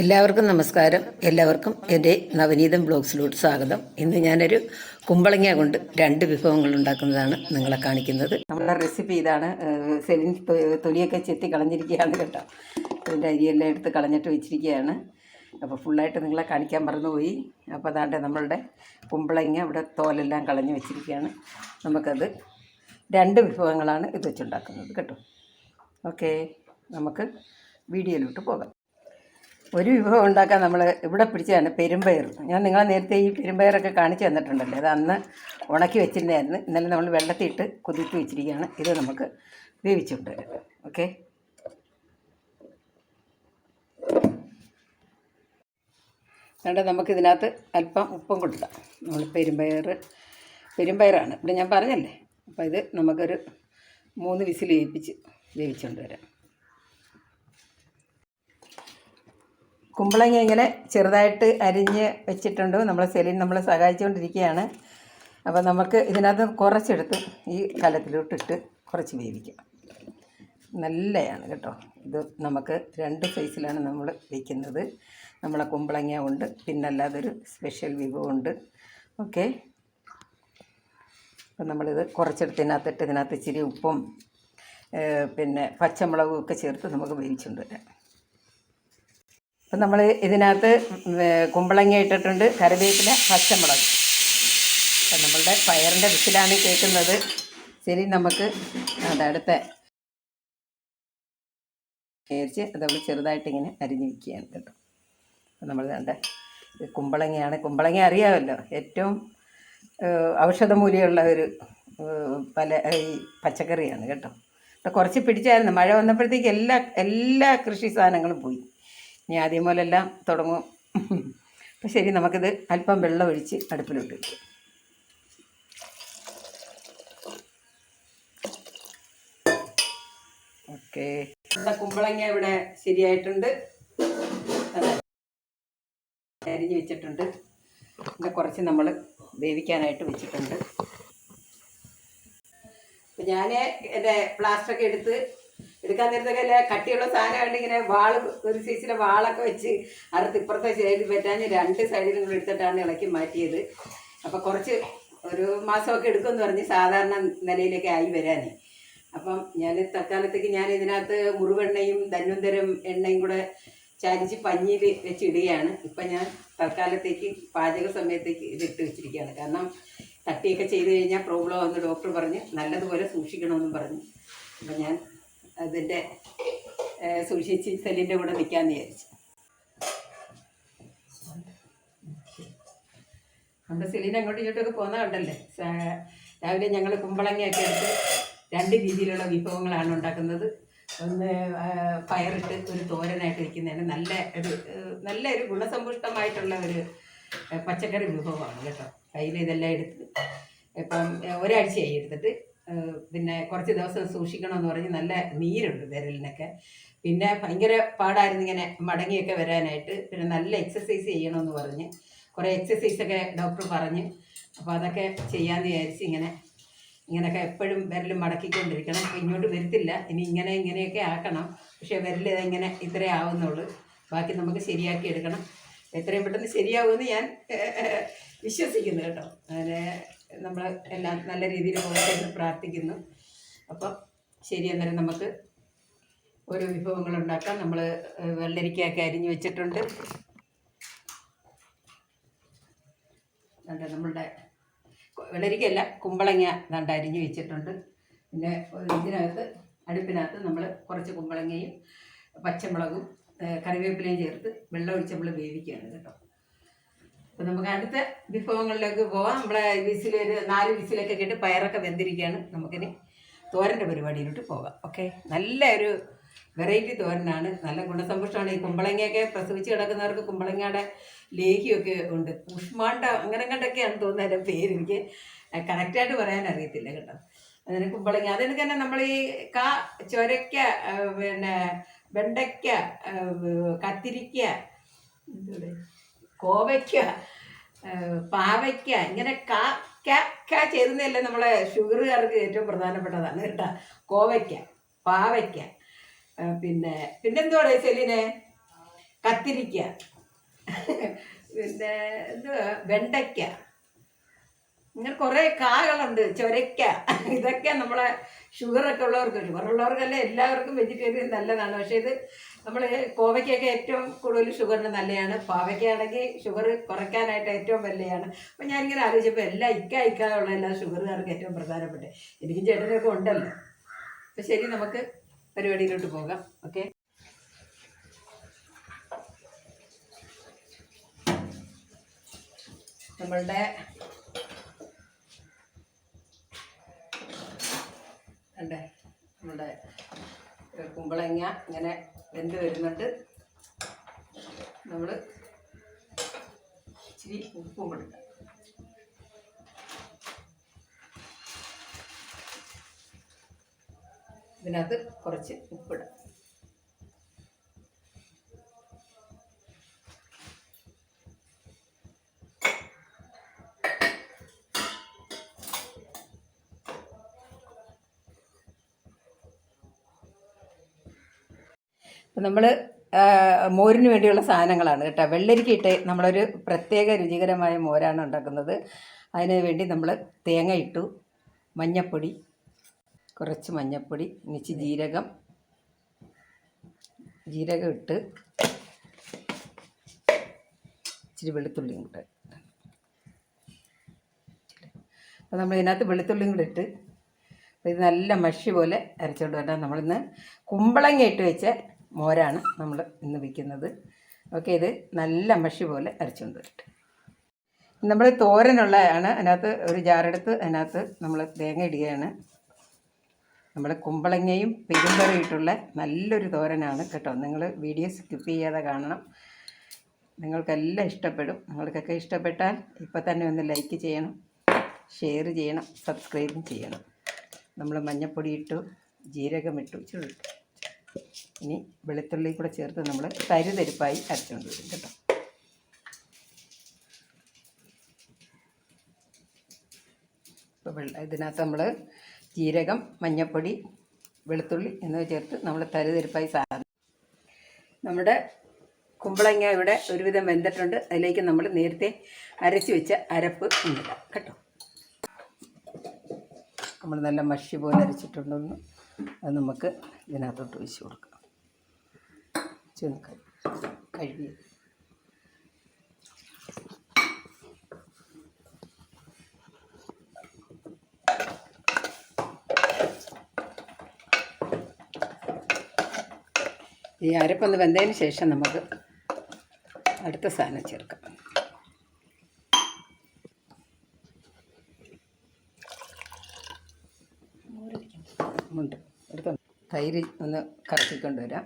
എല്ലാവർക്കും നമസ്കാരം. എല്ലാവർക്കും എന്റെ നവനീതം ബ്ലോഗ്സിലോട്ട് സ്വാഗതം. ഇന്ന് ഞാനൊരു കുമ്പളങ്ങ കൊണ്ട് രണ്ട് വിഭവങ്ങൾ ഉണ്ടാക്കുന്നതാണ് നിങ്ങളെ കാണിക്കുന്നത്. നമ്മുടെ റെസിപ്പി ഇതാണ്. സെലിൻ തൊലിയൊക്കെ ചെത്തി കളഞ്ഞിരിക്കുകയാണ് കേട്ടോ. അതിന്റെ അരിയെല്ലാം എടുത്ത് കളഞ്ഞിട്ട് വെച്ചിരിക്കുകയാണ്. അപ്പോൾ ഫുള്ളായിട്ട് നിങ്ങളെ കാണിക്കാൻ മറന്നുപോയി. അപ്പോൾ അതാണ്ട് നമ്മളുടെ കുമ്പളങ്ങ ഇവിടെ തോലെല്ലാം കളഞ്ഞു വെച്ചിരിക്കുകയാണ്. നമുക്കത് രണ്ട് വിഭവങ്ങളാണ് ഇത് വെച്ചുണ്ടാക്കുന്നത് കേട്ടോ. ഓക്കെ നമുക്ക് വീഡിയോയിലോട്ട് പോകാം. ഒരു വിഭവം ഉണ്ടാക്കാൻ നമ്മൾ ഇവിടെ പിടിച്ചതാണ് പെരുമ്പയർ ഞാൻ നിങ്ങളെ നേരത്തെ ഈ പെരുമ്പയറൊക്കെ കാണിച്ചു തന്നിട്ടുണ്ടല്ലോ. അത് അന്ന് ഉണക്കി വെച്ചിരുന്നായിരുന്നു ഇന്നലെ നമ്മൾ വെള്ളത്തിയിട്ട് കുതിർത്തി വെച്ചിരിക്കുകയാണ്. ഇത് നമുക്ക് വേവിച്ചുകൊണ്ട് വരാം. ഓക്കെ? അതുകൊണ്ട് നമുക്കിതിനകത്ത് അല്പം ഉപ്പും കൊടുക്കാം. നമ്മൾ പെരുമ്പയർ പെരുമ്പയറാണ് ഇവിടെ ഞാൻ പറഞ്ഞല്ലേ? അപ്പോൾ ഇത് നമുക്കൊരു മൂന്ന് വിസിൽ വേവിപ്പിച്ച് വേവിച്ചുകൊണ്ട് വരാം. കുമ്പളങ്ങ ഇങ്ങനെ ചെറുതായിട്ട് അരിഞ്ഞ് വെച്ചിട്ടുണ്ട്. നമ്മളെ സെലിൻ നമ്മളെ സഹായിച്ചുകൊണ്ടിരിക്കുകയാണ്. അപ്പോൾ നമുക്ക് ഇതിനകത്ത് കുറച്ചെടുത്ത് ഈ കലത്തിലോട്ടിട്ട് കുറച്ച് വേവിക്കാം. നല്ലതാണ് കേട്ടോ. ഇത് നമുക്ക് രണ്ട് സൈസിലാണ് നമ്മൾ വയ്ക്കുന്നത് നമ്മളെ കുമ്പളങ്ങ ഉണ്ട്. പിന്നെ അല്ലാതൊരു സ്പെഷ്യൽ വിഭവമുണ്ട് ഓക്കെ. അപ്പം നമ്മളിത് കുറച്ചെടുത്ത് ഇതിനകത്തിട്ട് ഇതിനകത്ത് ഇച്ചിരി ഉപ്പും പിന്നെ പച്ചമുളകും ഒക്കെ ചേർത്ത് നമുക്ക് വേവിച്ചുകൊണ്ട് വരാം. അപ്പം നമ്മൾ ഇതിനകത്ത് കുമ്പളങ്ങ ഇട്ടിട്ടുണ്ട് കറിവേപ്പില പച്ചമുളക്. അപ്പം നമ്മളുടെ പയറിന്റെ വിസിലാണ് കേൾക്കുന്നത് ശരി നമുക്ക് അതടുത്ത അത് അതവിടെ ചെറുതായിട്ടിങ്ങനെ അരിഞ്ഞ് വയ്ക്കുകയാണ് കേട്ടോ. അപ്പം നമ്മൾ കണ്ട കുമ്പളങ്ങയാണ്. കുമ്പളങ്ങ അറിയാമല്ലോ ഏറ്റവും ഔഷധമൂല്യമുള്ള ഒരു പല ഈ പച്ചക്കറിയാണ് കേട്ടോ. അപ്പം കുറച്ച് പിടിച്ചായിരുന്നു. മഴ വന്നപ്പോഴത്തേക്ക് എല്ലാ എല്ലാ കൃഷി സാധനങ്ങളും പോയി. ഇനി ആദ്യം പോലെല്ലാം തുടങ്ങും. അപ്പം ശരി നമുക്കിത് അല്പം വെള്ളം ഒഴിച്ച് അടുപ്പിലോട്ട് വയ്ക്കും ഓക്കെ. കുമ്പളങ്ങ ഇവിടെ ശരിയായിട്ടുണ്ട്. അരിഞ്ഞ് വെച്ചിട്ടുണ്ട്. ഇവിടെ കുറച്ച് നമ്മൾ വേവിക്കാനായിട്ട് വെച്ചിട്ടുണ്ട്. ഞാൻ എന്റെ പ്ലാസ്റ്ററൊക്കെ എടുത്ത് എടുക്കാൻ നേരത്തൊക്കെ കട്ടിയുള്ള സാധനം കണ്ട് ഇങ്ങനെ വാൾ ഒരു സൈസിലെ വാളൊക്കെ വെച്ച് അറുത്ത് ഇപ്പുറത്തെ സൈഡിൽ പറ്റാൻ രണ്ട് സൈഡിലും കൂടെ എടുത്തിട്ടാണ് ഇളക്കി മാറ്റിയത്. അപ്പോൾ കുറച്ച് ഒരു മാസമൊക്കെ എടുക്കുമെന്ന് പറഞ്ഞ് സാധാരണ നിലയിലേക്ക് ആയി വരാനേ. അപ്പം ഞാൻ തൽക്കാലത്തേക്ക് ഞാൻ ഇതിനകത്ത് മുറിവെണ്ണയും ധന്വന്തരം എണ്ണയും കൂടെ ചരിച്ച് പഞ്ഞിയിൽ വെച്ചിടുകയാണ് ഇപ്പം ഞാൻ തൽക്കാലത്തേക്ക് പാചക സമയത്തേക്ക് ഇതിട്ട് വെച്ചിരിക്കുകയാണ്. കാരണം തട്ടിയൊക്കെ ചെയ്ത് കഴിഞ്ഞാൽ പ്രോബ്ലം ആവുമെന്ന് ഡോക്ടർ പറഞ്ഞ് നല്ലതുപോലെ സൂക്ഷിക്കണമെന്നും പറഞ്ഞു. അപ്പം ഞാൻ അതിന്റെ ഏഹ്, സൂക്ഷിച്ച് സെല്ലിന്റെ കൂടെ നിൽക്കാമെന്ന് വിചാരിച്ചു. നമ്മുടെ സെലീന അങ്ങോട്ടും ഇങ്ങോട്ടൊക്കെ പോകുന്ന കണ്ടല്ലേ? രാവിലെ ഞങ്ങൾ കുമ്പളങ്ങയൊക്കെ എടുത്ത് രണ്ട് രീതിയിലുള്ള വിഭവങ്ങളാണ് ഉണ്ടാക്കുന്നത്. ഒന്ന് പയറിട്ട് ഒരു തോരനായിട്ട് വയ്ക്കുന്നതിന് നല്ല ഒരു നല്ല ഒരു ഗുണസമ്പുഷ്ടമായിട്ടുള്ള ഒരു പച്ചക്കറി വിഭവമാണ് കേട്ടോ. കയ്യിൽ ഇതെല്ലാം എടുത്ത് ഇപ്പം ഒരാഴ്ചയായി എടുത്തിട്ട് പിന്നെ കുറച്ച് ദിവസം സൂക്ഷിക്കണമെന്ന് പറഞ്ഞ് നല്ല നീരുണ്ട് വിരലിനൊക്കെ. പിന്നെ ഭയങ്കര പാടായിരുന്നു ഇങ്ങനെ മടങ്ങിയൊക്കെ വരാനായിട്ട്. പിന്നെ നല്ല എക്സസൈസ് ചെയ്യണമെന്ന് പറഞ്ഞ്. കുറേ എക്സസൈസൊക്കെ ഡോക്ടർ പറഞ്ഞ്. അപ്പോൾ അതൊക്കെ ചെയ്യാമെന്ന് വിചാരിച്ച് ഇങ്ങനെ ഇങ്ങനെയൊക്കെ എപ്പോഴും വിരൽ മടക്കിക്കൊണ്ടിരിക്കണം. അപ്പോൾ ഇങ്ങോട്ട് വരത്തില്ല. ഇനി ഇങ്ങനെ ഇങ്ങനെയൊക്കെ ആക്കണം. പക്ഷേ വിരൽ ഇങ്ങനെ ഇത്രേ ആവുന്നുള്ളൂ. ബാക്കി നമുക്ക് ശരിയാക്കി എടുക്കണം. എത്രയും പെട്ടെന്ന് ശരിയാവുമെന്ന് ഞാൻ വിശ്വസിക്കുന്നു കേട്ടോ. അങ്ങനെ നമ്മൾ എല്ലാം നല്ല രീതിയിൽ പോകട്ടെ പ്രാർത്ഥിക്കുന്നു. അപ്പം ശരി അന്നേരം നമുക്ക് ഓരോ വിഭവങ്ങൾ ഉണ്ടാക്കാം. നമ്മൾ വെള്ളരിക്കയൊക്കെ അരിഞ്ഞു വെച്ചിട്ടുണ്ട്. ദാണ്ട നമ്മളുടെ വെള്ളരിക്കയല്ല കുമ്പളങ്ങ ദാണ്ട അരിഞ്ഞു വെച്ചിട്ടുണ്ട്. പിന്നെ ഇതിനകത്ത് അടുപ്പിനകത്ത് നമ്മൾ കുറച്ച് കുമ്പളങ്ങയും പച്ചമുളകും കറിവേപ്പിലയും ചേർത്ത് വെള്ളം ഒഴിച്ച് നമ്മൾ വേവിക്കുകയാണ് കേട്ടോ. അപ്പോൾ നമുക്ക് അടുത്ത വിഭവങ്ങളിലേക്ക് പോവാം. നമ്മളെ വിസിൽ ഒരു നാല് വിസിലൊക്കെ കേട്ട് പയറൊക്കെ വെന്തിരിക്കുകയാണ്. നമുക്കിനി തോരന്റെ പരിപാടിയിലോട്ട് പോകാം. ഓക്കെ? നല്ല ഒരു വെറൈറ്റി തോരനാണ്. നല്ല ഗുണസമ്പുഷ്ടമാണ്. ഈ കുമ്പളങ്ങയൊക്കെ പ്രസവിച്ച് കിടക്കുന്നവർക്ക് കുമ്പളങ്ങയുടെ ലേഹിയൊക്കെ ഉണ്ട്. ഉഷ്മാണ്ട അങ്ങനെ കണ്ടൊക്കെയാണ് തോന്നുന്നത് എന്റെ പേര്. എനിക്ക് കറക്റ്റായിട്ട് പറയാൻ അറിയത്തില്ല കേട്ടോ. അതിന് കുമ്പളങ്ങ. അതിനൊക്കെ തന്നെ നമ്മൾ ഈ കാ ചൊരയ്ക്ക പിന്നെ വെണ്ടയ്ക്ക കത്തിരിക്ക എന്തുടെ കോവയ്ക്ക പാവയ്ക്ക ഇങ്ങനെ കാ ക ക ചേരുന്നതല്ലേ നമ്മളെ ഷുഗറുകാർക്ക് ഏറ്റവും പ്രധാനപ്പെട്ടതാണ് കേട്ടോ. കോവയ്ക്ക പാവയ്ക്ക പിന്നെ പിന്നെ പിന്നെന്തുവാടെ ചെല്ലിനെ കത്തിരിക്ക. പിന്നെ എന്തുവാ? വെണ്ടയ്ക്ക. ഇങ്ങനെ കുറേ കാകളുണ്ട് ചൊരയ്ക്ക. ഇതൊക്കെ നമ്മളെ ഷുഗറൊക്കെ ഉള്ളവർക്ക് ഷുഗർ ഉള്ളവർക്കല്ലേ എല്ലാവർക്കും വെജിറ്റേറിയൻ നല്ലതാണ്. പക്ഷേ ഇത് നമ്മൾ കോവയ്ക്കൊക്കെ ഏറ്റവും കൂടുതൽ ഷുഗറിന് നല്ലതാണ് പാവയ്ക്കാണെങ്കിൽ ഷുഗർ കുറയ്ക്കാനായിട്ട് ഏറ്റവും വലിയതാണ് അപ്പം ഞാനിങ്ങനെ ആലോചിച്ചപ്പോൾ എല്ലാ ഇക്ക ഇക്കാതുള്ള എല്ലാ ഷുഗറുകാർക്ക് ഏറ്റവും പ്രധാനപ്പെട്ട എനിക്കും ചേട്ടനൊക്കെ ഉണ്ടല്ലോ. അപ്പം ശരി നമുക്ക് പരിപാടിയിലോട്ട് പോകാം. ഓക്കെ? നമ്മളുടെ അണ്ടേ നമ്മുടെ കുമ്പളങ്ങ ഇങ്ങനെ വെന്ത് വരുന്നുണ്ട്. നമ്മൾ ഇച്ചിരി ഉപ്പും കൊടുക്കാം ഇതിനകത്ത് കുറച്ച് ഉപ്പിടാം. നമ്മൾ മോരിന് വേണ്ടിയുള്ള സാധനങ്ങളാണ് കേട്ടോ. വെള്ളരിക്ക ഇട്ട് നമ്മളൊരു പ്രത്യേക രുചികരമായ മോരാണ് ഉണ്ടാക്കുന്നത്. അതിന് വേണ്ടി നമ്മൾ തേങ്ങ ഇട്ടു മഞ്ഞപ്പൊടി കുറച്ച് മഞ്ഞപ്പൊടി ഇനിച്ച് ജീരകം ജീരകം ഇട്ട് ഇച്ചിരി വെളുത്തുള്ളിയും കൂടെ അപ്പോൾ നമ്മൾ ഇതിനകത്ത് വെളുത്തുള്ളിയും കൂടെ ഇട്ട് ഇത് നല്ല മഷി പോലെ അരച്ചുകൊണ്ട് വരണം നമ്മളിന്ന് കുമ്പളങ്ങ ഇട്ട് വെച്ച മോരാണ് നമ്മൾ ഇന്ന് വയ്ക്കുന്നത് ഓക്കെ ഇത് നല്ല മഷി പോലെ അരച്ചുകൊണ്ട് വരട്ടെ. നമ്മൾ തോരനുള്ളതാണ് അതിനകത്ത് ഒരു ജാറെടുത്ത് അതിനകത്ത് നമ്മൾ തേങ്ങ ഇടുകയാണ്. നമ്മൾ കുമ്പളങ്ങയും പെരുമ്പറും ഇട്ടുള്ള നല്ലൊരു തോരനാണ് കേട്ടോ. നിങ്ങൾ വീഡിയോ സ്കിപ്പ് ചെയ്യാതെ കാണണം. നിങ്ങൾക്കെല്ലാം ഇഷ്ടപ്പെടും. നിങ്ങൾക്കൊക്കെ ഇഷ്ടപ്പെട്ടാൽ ഇപ്പം തന്നെ ഒന്ന് ലൈക്ക് ചെയ്യണം ഷെയർ ചെയ്യണം സബ്സ്ക്രൈബും ചെയ്യണം. നമ്മൾ മഞ്ഞപ്പൊടി ഇട്ടു ജീരകം ഇട്ടു ചുട്ടു ഇനി വെളുത്തുള്ളി കൂടെ ചേർത്ത് നമ്മൾ തരിതരിപ്പായി അരച്ചുകൊണ്ട് വരും കേട്ടോ ഇപ്പോൾ ഇതിനകത്ത് നമ്മൾ ജീരകം മഞ്ഞൾപ്പൊടി വെളുത്തുള്ളി എന്നിവ ചേർത്ത് നമ്മൾ തരിതരിപ്പായി സാധനം നമ്മുടെ കുമ്പളങ്ങ ഇവിടെ ഒരുവിധം വെന്തിട്ടുണ്ട്. അതിലേക്ക് നമ്മൾ നേരത്തെ അരച്ചു വെച്ച അരപ്പ് ഉണ്ടാക്കാം കേട്ടോ. നമ്മൾ നല്ല മഷി പോലെ അരച്ചിട്ടുണ്ടെന്ന്. അത് നമുക്ക് ഇതിനകത്തോട്ട് ഒഴിച്ച് കൊടുക്കാം. ചെന്ന് കഴുകി. ഈ അരപ്പൊന്ന് വെന്തതിന് ശേഷം നമുക്ക് അടുത്ത സാധനം ചേർക്കാം ഉണ്ട് എടുത്തോ തൈര് ഒന്ന് കറക്കിക്കൊണ്ട് വരാം.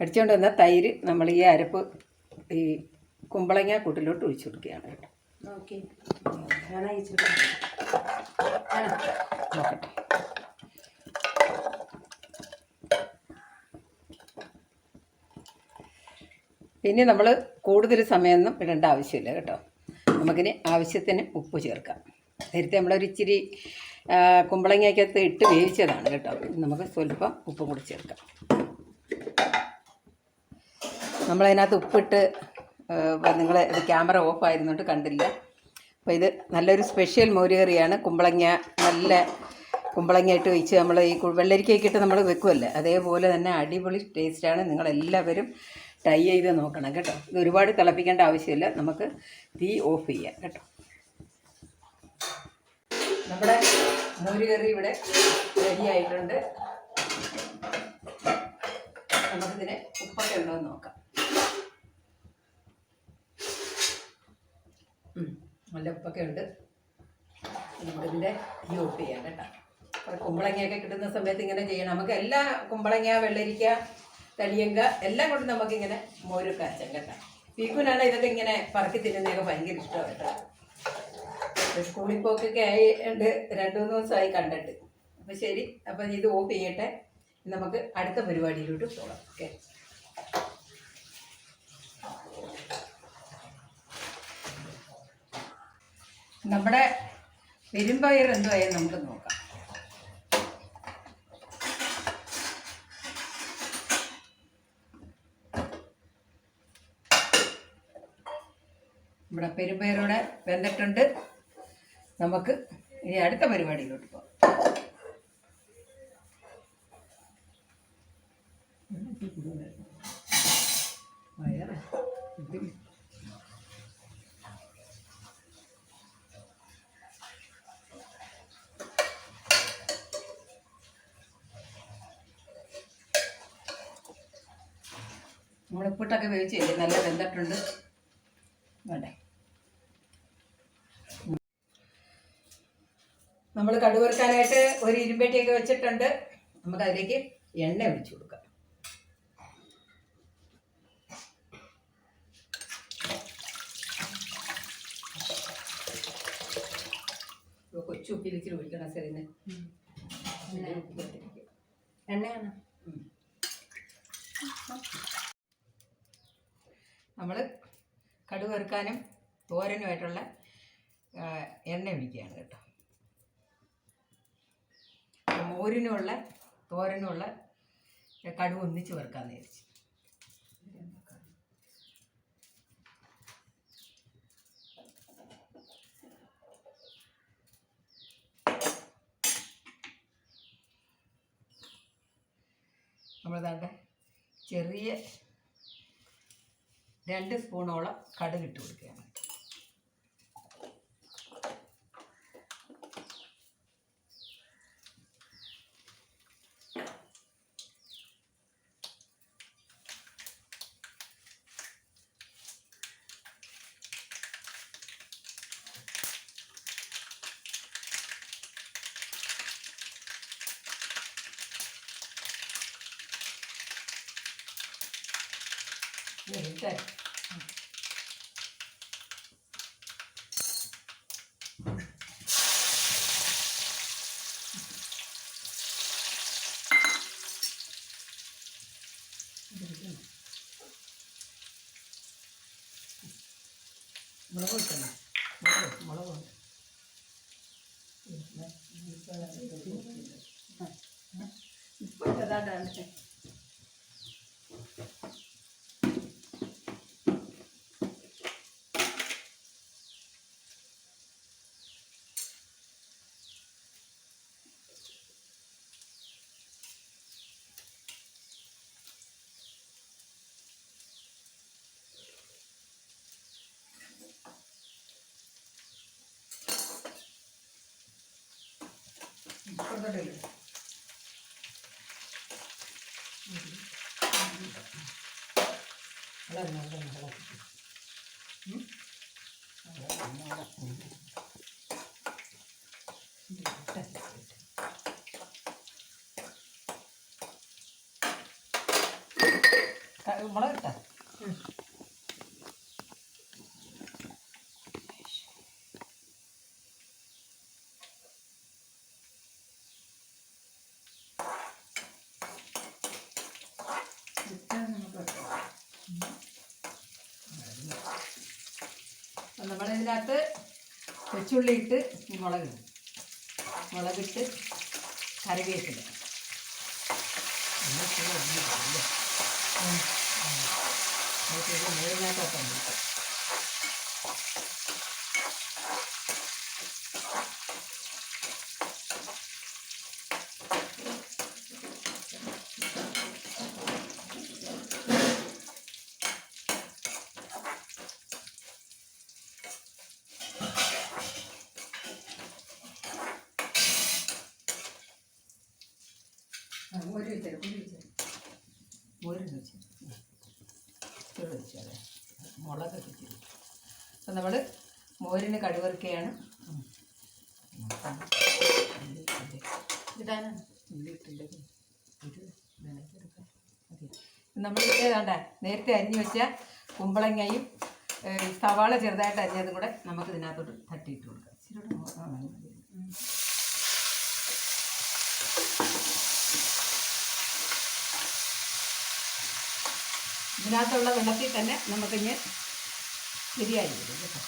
അടിച്ചുകൊണ്ട് വന്ന തൈര് നമ്മൾ ഈ അരപ്പ് ഈ കുമ്പളങ്ങ കൂട്ടിലോട്ട് ഒഴിച്ചു കൊടുക്കുകയാണ് കേട്ടോ. നോക്കട്ടെ. പിന്നെ നമ്മൾ കൂടുതൽ സമയമൊന്നും ഇടേണ്ട ആവശ്യമില്ല കേട്ടോ. നമുക്കിനി ആവശ്യത്തിന് ഉപ്പ് ചേർക്കാം. നേരത്തെ നമ്മളൊരിച്ചിരി കുമ്പളങ്ങയ്ക്കകത്ത് ഇട്ട് വേവിച്ചതാണ് കേട്ടോ. നമുക്ക് സ്വല്പം ഉപ്പും കൂടി ചേർക്കാം. നമ്മളതിനകത്ത് ഉപ്പിട്ട് നിങ്ങൾ ഇത് ക്യാമറ ഓഫ് ആയിരുന്നോണ്ട് കണ്ടില്ല. അപ്പോൾ ഇത് നല്ലൊരു സ്പെഷ്യൽ മോരുകറിയാണ്. കുമ്പളങ്ങ നല്ല കുമ്പളങ്ങ ഇട്ട് വെച്ച് നമ്മൾ ഈ ഇട്ട് നമ്മൾ വെക്കുമല്ലേ അതേപോലെ തന്നെ അടിപൊളി ടേസ്റ്റാണ്. നിങ്ങളെല്ലാവരും ട്രൈ ചെയ്ത് നോക്കണം കേട്ടോ. ഇത് ഒരുപാട് തിളപ്പിക്കേണ്ട ആവശ്യമില്ല. നമുക്ക് തീ ഓഫ് ചെയ്യാം കേട്ടോ. നമ്മുടെ മോരുകറി ഇവിടെ റെഡി ആയിട്ടുണ്ട്. നമുക്കിതിന് ഉപ്പൊക്കെ ഉണ്ടോ എന്ന് നോക്കാം. നല്ല ഉപ്പൊക്കെ ഉണ്ട്. നമ്മളിതിന്റെ ഈ ഓഫ് ചെയ്യാം കേട്ടോ. കുമ്പളങ്ങയൊക്കെ കിട്ടുന്ന സമയത്ത് ഇങ്ങനെ ചെയ്യണം. നമുക്ക് എല്ലാ കുമ്പളങ്ങ വെള്ളരിക്ക തടിയങ്ക എല്ലാം കൊണ്ട് നമുക്കിങ്ങനെ മോര് കാച്ചാം കേട്ടോ. പീക്കുനാണ് ഇതൊക്കെ ഇങ്ങനെ പറക്കി തിന്നുന്നതൊക്കെ ഭയങ്കര ഇഷ്ടമാണ് കേട്ടോ. സ്കൂളിൽ പോക്കൊക്കെ ആയി ഉണ്ട്. രണ്ട് മൂന്ന് ദിവസമായി കണ്ടിട്ട്. അപ്പം ശരി. അപ്പം ഇത് ഓഫ് ചെയ്യട്ടെ. നമുക്ക് അടുത്ത പരിപാടിയിലോട്ട് പോകാം. ഓക്കെ. നമ്മുടെ പെരുമ്പയർ എന്തുവായാലും നമുക്ക് നോക്കാം. നമ്മുടെ പെരുമ്പയറോടെ വെന്തിട്ടുണ്ട് നമുക്ക് ഇനി അടുത്ത പരിപാടിയിലോട്ട് പോകാം വയറ് വേവിച്ച് നല്ല വെന്തിട്ടുണ്ട് വേണ്ടേ നമ്മൾ കടുവറുക്കാനായിട്ട് ഒരു ഇരുമ്പെട്ടിയൊക്കെ വെച്ചിട്ടുണ്ട്. നമുക്ക് അതിലേക്ക് എണ്ണ ഒഴിച്ചു കൊടുക്കാം. ഇപ്പൊ കൊച്ചു ഉപ്പിൽ ഇച്ചിരി ഒഴിക്കണം സെറിന് എണ്ണയാണ്? നമ്മൾ കടുവറുക്കാനും തോരനുമായിട്ടുള്ള എണ്ണ ഒഴിക്കുകയാണ് കേട്ടോ. മോരിനുമുള്ള തോരനുള്ള കടുവ് ഒന്നിച്ച് വെറുക്കാൻ വിചാരിച്ചു നമ്മളതാണ്ട് ചെറിയ രണ്ട് സ്പൂണോളം കടുക് ഇട്ട് കൊടുക്കുകയാണ്. ഇട്ട് മുളക് വെക്കണം മുളക് മുളക് ഇപ്പൊ ഏതാണ്ടാണ് Alam mo, alam mo. Hmm? Alam mo, alam mo. നമ്മളിതിനകത്ത് കൊച്ചുള്ളി ഇട്ട് മുളക് മുളകിട്ട് കറിവേപ്പില ഒരു വെച്ചത് ഒരു വെച്ചത് ഒരു വെച്ച് ചൂട് വെച്ചു അതെ മുളക് ഇച്ചിരി അപ്പം നമ്മൾ മോരിന് കടുവറുക്കയാണ്. ഇതാണ് നമ്മൾ ഏതാണ്ട നേരത്തെ അരിഞ്ഞു വെച്ച കുമ്പളങ്ങയും സവാള ചെറുതായിട്ട് അരിഞ്ഞതും കൂടെ നമുക്ക് ഇതിനകത്തോട്ട് തട്ടിയിട്ട് കൊടുക്കാം ഇച്ചിരി കൂടെ മോ- ആ, മതി. ഇതിനകത്തുള്ള വെള്ളത്തിൽ തന്നെ നമുക്കിഞ്ഞ് ശരിയായി വരും കേട്ടോ.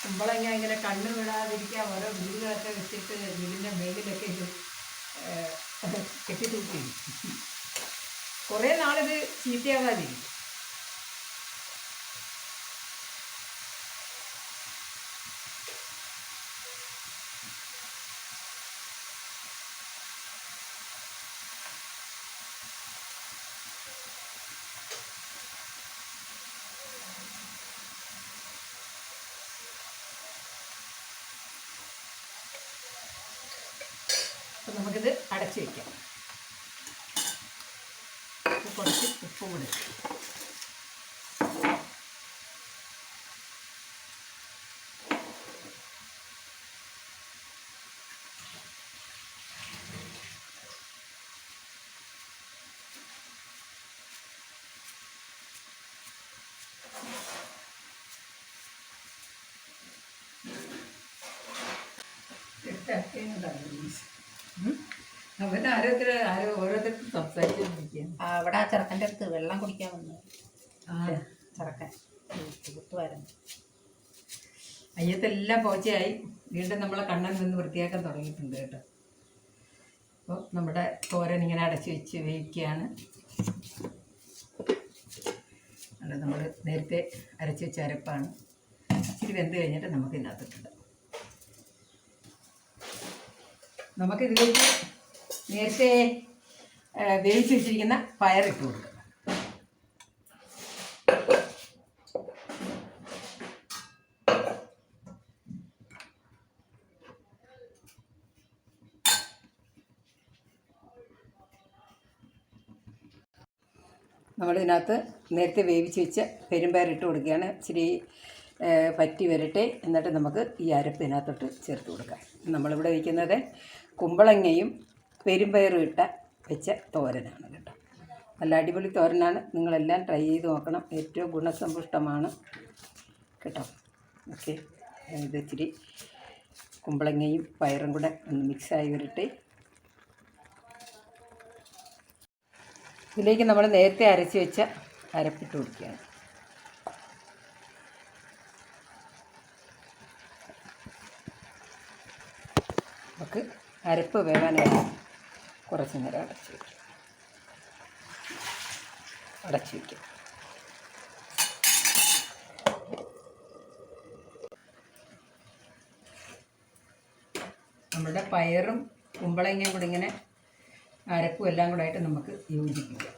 കുമ്പളങ്ങ ഇങ്ങനെ കണ്ണു വിടാതിരിക്കാൻ ഓരോ വീടുകളൊക്കെ വെച്ചിട്ട് വീടിന്റെ മേലിലൊക്കെ ഇത് കെട്ടിത്തൂക്കി കെട്ടി തൂക്കി കുറേ നാളിത് ചീത്തയാവാതിരിക്കും. അപ്പം നമുക്കിത് അടച്ചു വയ്ക്കാം കുറച്ച് ഉപ്പ് കൂടെ ഇട്ട്. അവൻ ആരോരുത്തർ ആരോ ഓരോരുത്തർക്ക് സംസാരിച്ചുകൊണ്ടിരിക്കുകയാണ് അവിടെ ആ ചെറുക്കന്റെ അടുത്ത് വെള്ളം കുടിക്കാൻ വന്നു. ആ. ചെറുക്കൻ. അയ്യത്തെല്ലാം പോച്ചയായി. വീണ്ടും നമ്മളെ കണ്ണൻ നിന്ന് വൃത്തിയാക്കാൻ തുടങ്ങിയിട്ടുണ്ട് കേട്ടോ. അപ്പോൾ നമ്മുടെ തോരൻ ഇങ്ങനെ അടച്ചു വെച്ച് വേവിക്കുകയാണ്. അത് നമ്മൾ നേരത്തെ അരച്ച് വെച്ച അരപ്പാണ്. ഇച്ചിരി വെന്ത് കഴിഞ്ഞിട്ട് നമുക്ക് ഇതിനകത്തിട്ടുണ്ട് നമുക്കിതിലേക്ക് നേരത്തെ വേവിച്ച് വെച്ചിരിക്കുന്ന പയറിട്ട് കൊടുക്കുക നമ്മളിതിനകത്ത് നേരത്തെ വേവിച്ച് വെച്ച പെരുമ്പയർ ഇട്ട് കൊടുക്കുകയാണ്. ഇച്ചിരി പറ്റി വരട്ടെ. എന്നിട്ട് നമുക്ക് ഈ അരപ്പ് ഇതിനകത്തോട്ട് ചേർത്ത് കൊടുക്കാം. നമ്മളിവിടെ വയ്ക്കുന്നത് കുമ്പളങ്ങയും പെരുമ്പയറും ഇട്ട വെച്ച തോരനാണ് കേട്ടോ. നല്ല അടിപൊളി തോരനാണ്. നിങ്ങളെല്ലാം ട്രൈ ചെയ്ത് നോക്കണം. ഏറ്റവും ഗുണസമ്പുഷ്ടമാണ് കേട്ടോ. ഓക്കെ. ഇത് ഇച്ചിരി കുമ്പളങ്ങയും പയറും കൂടെ ഒന്ന് മിക്സായി വരട്ടെ ഇതിലേക്ക് നമ്മൾ നേരത്തെ അരച്ച് വെച്ച അരപ്പിട്ട് കൊടുക്കുകയാണ്. നമുക്ക് അരപ്പ് വേവാനായിട്ട് കുറച്ച് നേരം അടച്ച് വയ്ക്കും അടച്ച് വയ്ക്കും നമ്മുടെ പയറും കുമ്പളങ്ങയും കൂടെ ഇങ്ങനെ അരപ്പും എല്ലാം കൂടെ ആയിട്ട് നമുക്ക് യോജിപ്പിക്കാം.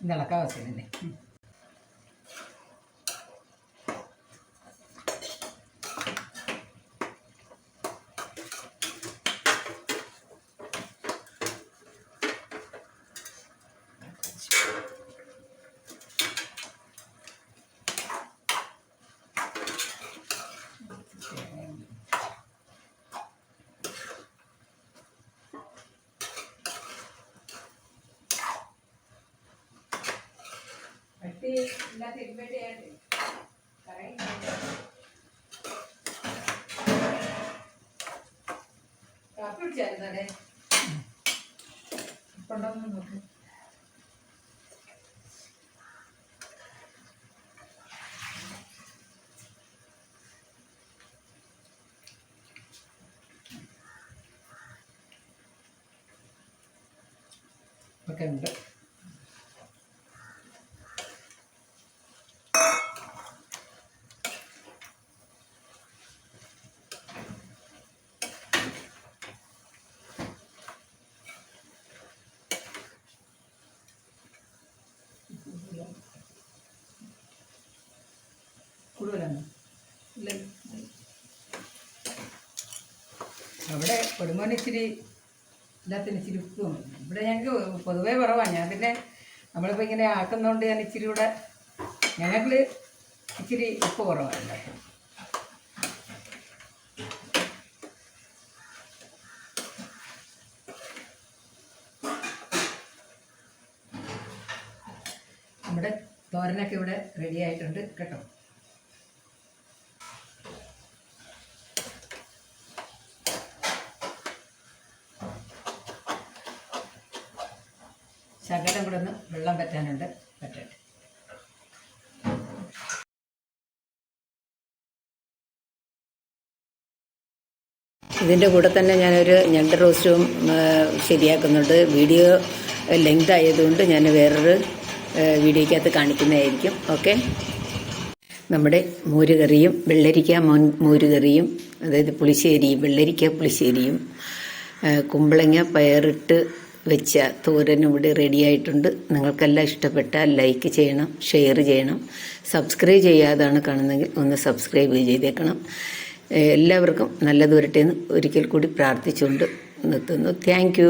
ഇളക്കാൻ അവസ്ഥയല്ലേ കട്ടി കൊണ്ടുവന്ന് നോക്ക്. ഒക്കെ ഉണ്ട്. കൂടുതലാണ്. ഇല്ല. അവിടെ കൊടുമോൻ ഇച്ചിരി എല്ലാത്തിനും ഇച്ചിരി ഉപ്പും. ഇവിടെ ഞങ്ങൾക്ക് പൊതുവേ കുറവാണ് ഞാൻ പിന്നെ നമ്മളിപ്പോൾ ഇങ്ങനെ ആക്കുന്നതുകൊണ്ട് ഞാൻ ഇച്ചിരി കൂടെ ഞങ്ങൾക്ക് ഇച്ചിരി ഉപ്പ് കുറവാണ്. നമ്മുടെ തോരനൊക്കെ ഇവിടെ റെഡി ആയിട്ടുണ്ട്. കേട്ടോ? കൂടെ ഒന്ന് വെള്ളം പറ്റാനുണ്ട് പറ്റട്ടെ ഇതിന്റെ കൂടെ തന്നെ ഞാനൊരു ഞണ്ട് റോസ്റ്റും ശരിയാക്കുന്നുണ്ട്. വീഡിയോ ലെങ്ത് ആയതുകൊണ്ട് ഞാൻ വേറൊരു വീഡിയോയ്ക്കകത്ത് കാണിക്കുന്നതായിരിക്കും. ഓക്കെ? നമ്മുടെ മോരുകറിയും വെള്ളരിക്ക മോൻ മോരുകറിയും അതായത് പുളിശ്ശേരിയും വെള്ളരിക്ക പുളിശ്ശേരിയും കുമ്പളങ്ങ പയറിട്ട് വെച്ച തോരനും ഇവിടെ റെഡിയായിട്ടുണ്ട് നിങ്ങൾക്കെല്ലാം ഇഷ്ടപ്പെട്ടാൽ ലൈക്ക് ചെയ്യണം ഷെയർ ചെയ്യണം. സബ്സ്ക്രൈബ് ചെയ്യാതാണ് കാണുന്നതെങ്കിൽ ഒന്ന് സബ്സ്ക്രൈബ് ചെയ്തേക്കണം. എല്ലാവർക്കും നല്ലത് വരട്ടെ എന്ന് ഒരിക്കൽ കൂടി പ്രാർത്ഥിച്ചുകൊണ്ട് നിർത്തുന്നു. താങ്ക്